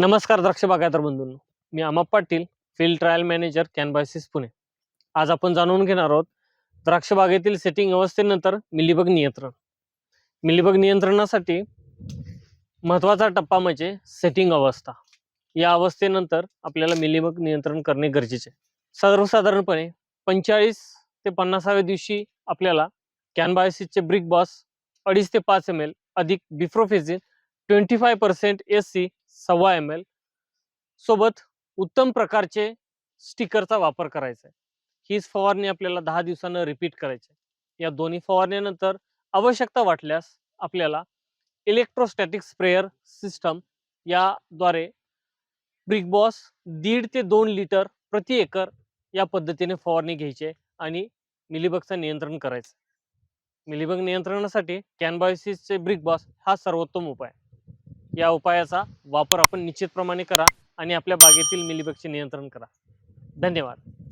नमस्कार द्राक्ष बागायतर बंधूंनो. मी अमप Patil field trial manager Canbiosys Pune. आज आपण जाणून घेणार आहोत द्राक्ष बागेतील सेटिंग अवस्थेनंतर मिलीबग नियंत्रण. मिलीबग नियंत्रणासाठी महत्त्वाचा टप्पा म्हणजे सेटिंग अवस्था. या अवस्थेनंतर आपल्याला मिलीबग नियंत्रण करणे गरजेचे. आहे. सर्वसाधारणपणे पंचेचाळीस ते पन्नासाव्या दिवशी आपल्याला कॅनबायसिसचे ब्रिक बॉस अडीच ते पाच एम एल अधिक buprofezin twenty five percent S C सव्वा एम एल सोबत उत्तम प्रकारचे स्टिकरचा वापर करायचा आहे हीच फवारणी आपल्याला दहा दिवसानं रिपीट करायची आहे या दोन्ही फवारण्यानंतर आवश्यकता वाटल्यास आपल्याला इलेक्ट्रोस्टॅटिक स्प्रेअर सिस्टम याद्वारे ब्रिक बॉस दीड ते दोन लिटर प्रति एकर या पद्धतीने फवारणी घ्यायची आहे आणि मिलीबगचं नियंत्रण करायचं मिलीबग नियंत्रणासाठी कॅनबायोसिसचे ब्रिक बॉस हा सर्वोत्तम उपाय. या उपायाचा वापर आपण निश्चितप्रमाणे करा आणि आपल्या बागेतील मिलीबगचे नियंत्रण करा. धन्यवाद.